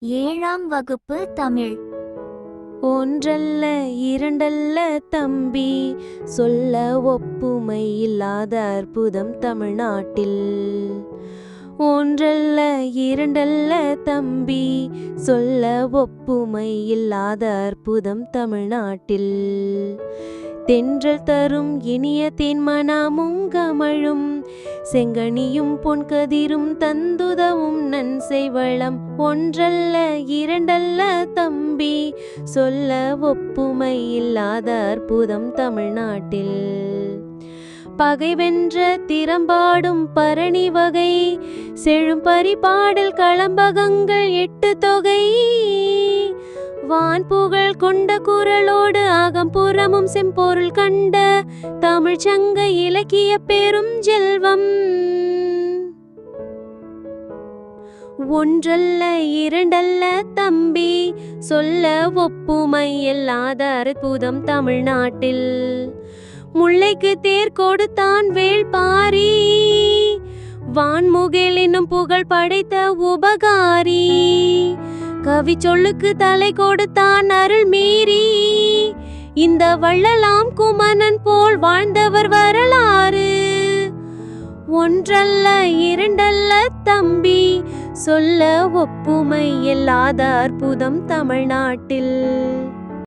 ஏழாம் வகுப்பு தமிழ். ஒன்றல்ல இரண்டல்ல தம்பி சொல்ல ஒப்புமை இல்லாத அற்புதம் தமிழ்நாட்டில். ஒன்றல்ல இரண்டல்ல தம்பி சொல்ல ஒப்புமை இல்லாத அற்புதம் தமிழ்நாட்டில். தென்றல் தரும் இனிய தேன்மனாமும் கமழும். செங்கனியும் பொன்கதிரும் தந்துதவும் நன்செய்வளம் ஒன்றல்ல இரண்டல்ல தம்பி சொல்ல ஒப்புமை இல்லாத அற்புதம் தமிழ்நாட்டில். பகைவென்ற திறம்பாடும் பரணி வகை செழும் பரிபாடல் களம்பகங்கள் எட்டு தொகை. வான் புகழ் கொண்ட குரலோடு அகம்புறமும் செம்பொருள் கண்ட தமிழ் சங்க இலக்கிய பெரும் செல்வம் ஒன்றல்ல இரண்டல்ல தம்பி சொல்ல ஒப்புமை இல்லாத அற்புதம் தமிழ்நாட்டில். முல்லைக்கு தேர் கொடுத்தான் வேள்பாரி வான்முகில் என்னும் புகழ் படைத்த உபகாரி. கவி சொல்லுக்கு தலை கொடுத்தான் அருள் மீறி. இந்த வள்ளலாம் குமணன் போல் வாழ்ந்தவர் வரலாறு. ஒன்றல்ல இரண்டல்ல தம்பி சொல்ல ஒப்புமை இல்லாத அற்புதம் தமிழ்நாட்டில்.